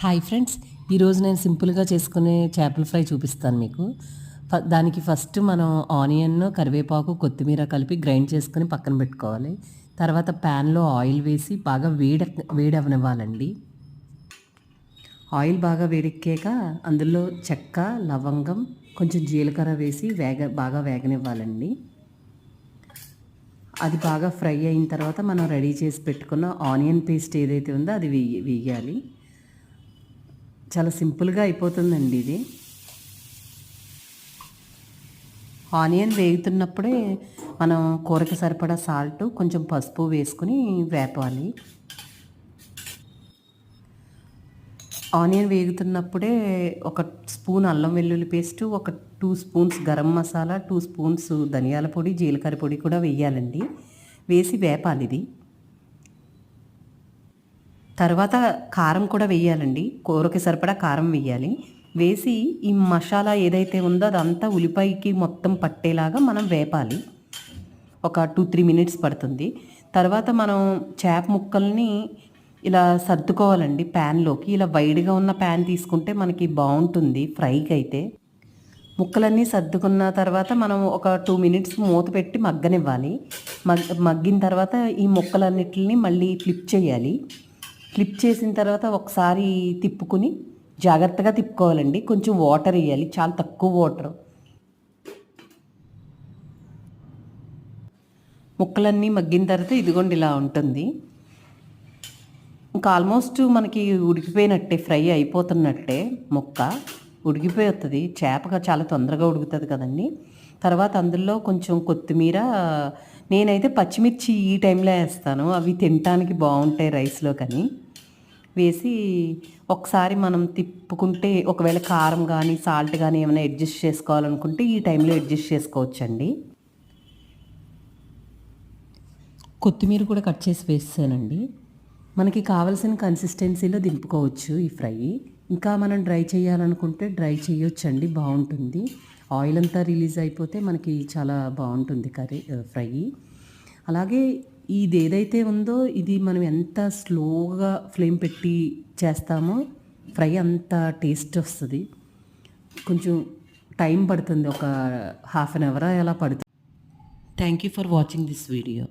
Hi friends ఈరోజు నేను సింపుల్గా చేసుకునే చేపల ఫ్రై చూపిస్తాను మీకు. దానికి ఫస్ట్ మనం ఆనియన్ కరివేపాకు కొత్తిమీర కలిపి గ్రైండ్ చేసుకుని పక్కన పెట్టుకోవాలి. తర్వాత ప్యాన్లో ఆయిల్ వేసి బాగా వేడ వేడవనివ్వాలండి. ఆయిల్ బాగా వేడెక్కాక అందులో చెక్క లవంగం కొంచెం జీలకర్ర వేసి వేగ బాగా వేగనివ్వాలండి. అది బాగా ఫ్రై అయిన తర్వాత మనం రెడీ చేసి పెట్టుకున్న ఆనియన్ పేస్ట్ ఏదైతే ఉందో అది వేయ వేయాలి. చాలా సింపుల్గా అయిపోతుందండి ఇది. ఆనియన్ వేగుతున్నప్పుడే మనం కూరకి సరిపడా సాల్ట్ కొంచెం పసుపు వేసుకుని వేపాలి. ఆనియన్ వేగుతున్నప్పుడే ఒక స్పూన్ అల్లం వెల్లుల్లి పేస్ట్ ఒక two spoons garam masala two spoons ధనియాల పొడి జీలకర్ర పొడి కూడా వేయాలండి. వేసి వేపాలి ఇది. తర్వాత కారం కూడా వేయాలండి. కూరకి సరిపడా కారం వేయాలి. వేసి ఈ మసాలా ఏదైతే ఉందో అదంతా ఉల్లిపాయకి మొత్తం పట్టేలాగా మనం వేపాలి. ఒక టూ త్రీ మినిట్స్ పడుతుంది. తర్వాత మనం చేప ముక్కల్ని ఇలా సర్దుకోవాలండి ప్యాన్లోకి. ఇలా వైడ్గా ఉన్న ప్యాన్ తీసుకుంటే మనకి బాగుంటుంది ఫ్రైకి అయితే ముక్కలన్నీ సర్దుకున్న తర్వాత మనం ఒక టూ మినిట్స్ మూత పెట్టి మగ్గనివ్వాలి. మగ్ మగ్గిన తర్వాత ఈ ముక్కలన్నిటిని మళ్ళీ ఫ్లిప్ చేయాలి. ఫ్లిప్ చేసిన తర్వాత ఒకసారి తిప్పుకుని జాగ్రత్తగా తిప్పుకోవాలండి. కొంచెం వాటర్ వేయాలి. చాలా తక్కువ వాటర్. ముక్కలన్నీ మగ్గిన తర్వాత ఇదిగోండి ఇలా ఉంటుంది. ఇంకా ఆల్మోస్ట్ మనకి ఉడికిపోయినట్టే ఫ్రై అయిపోతున్నట్టే ముక్క ఉడికిపోతుంది. చేపగా చాలా తొందరగా ఉడుకుతుంది కదండి. తర్వాత అందులో కొంచెం కొత్తిమీర నేనైతే పచ్చిమిర్చి ఈ టైంలో వేస్తాను. అవి తినటానికి బాగుంటాయి రైస్లో కానీ. వేసి ఒకసారి మనం తిప్పుకుంటే ఒకవేళ కారం కానీ సాల్ట్ కానీ ఏమైనా అడ్జస్ట్ చేసుకోవాలనుకుంటే ఈ టైంలో అడ్జస్ట్ చేసుకోవచ్చండి. కొత్తిమీర కూడా కట్ చేసి వేసానండి మనకి కావలసిన కన్సిస్టెన్సీలో దింపుకోవచ్చు ఈ ఫ్రై. ఇంకా మనం డ్రై చేయాలనుకుంటే డ్రై చేయొచ్చండి బాగుంటుంది. ఆయిల్ అంతా రిలీజ్ అయిపోతే మనకి చాలా బాగుంటుంది కర్రీ ఫ్రై. అలాగే ఇది ఏదైతే ఉందో ఇది మనం ఎంత స్లోగా ఫ్లేమ్ పెట్టి చేస్తామో ఫ్రై అంత టేస్ట్ వస్తుంది. కొంచెం టైం పడుతుంది ఒక హాఫ్ అన్ అవర్ అలా పడుతుంది. Thank you for watching this video